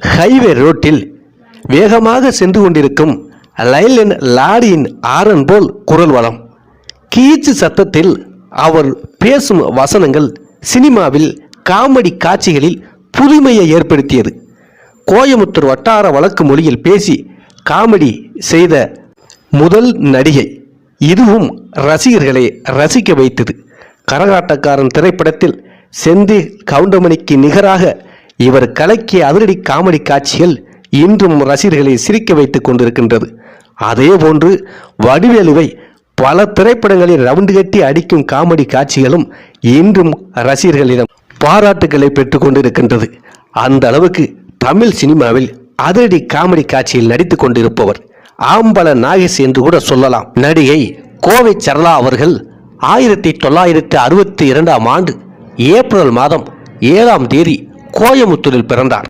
Highway ரோட்டில் வேகமாக சென்று கொண்டிருக்கும் லைலன் லாரியின் ஆரன் போல் குரல் வளம். கீச்சு சத்தத்தில் அவர் பேசும் வசனங்கள் சினிமாவில் காமெடி காட்சிகளில் புதுமையை ஏற்படுத்தியது. கோயமுத்தூர் வட்டார வழக்கு மொழியில் பேசி காமெடி செய்த முதல் நடிகை இதுவும் ரசிகர்களை ரசிக்க வைத்தது. கரகாட்டக்காரன் திரைப்படத்தில் செந்தில் கவுண்டமணிக்கு நிகராக இவர் கலக்கிய அதிரடி காமெடி காட்சிகள் இன்றும் ரசிகர்களை சிரிக்க வைத்துக் கொண்டிருக்கின்றது. அதேபோன்று வடிவேலுவை பல திரைப்படங்களில் ரவுண்டு கட்டி அடிக்கும் காமெடி காட்சிகளும் இன்றும் ரசிகர்களிடம் பாராட்டுகளை பெற்றுக் கொண்டிருக்கின்றது. அந்த அளவுக்கு தமிழ் சினிமாவில் அதிரடி காமெடி காட்சியில் நடித்துக் கொண்டிருப்பவர் ஆம்பல நாகேஷ் என்று கூட சொல்லலாம். நடிகை கோவை சரளா அவர்கள் ஆயிரத்தி தொள்ளாயிரத்தி அறுபத்தி இரண்டாம் ஆண்டு ஏப்ரல் மாதம் ஏழாம் தேதி கோயமுத்தூரில் பிறந்தார்.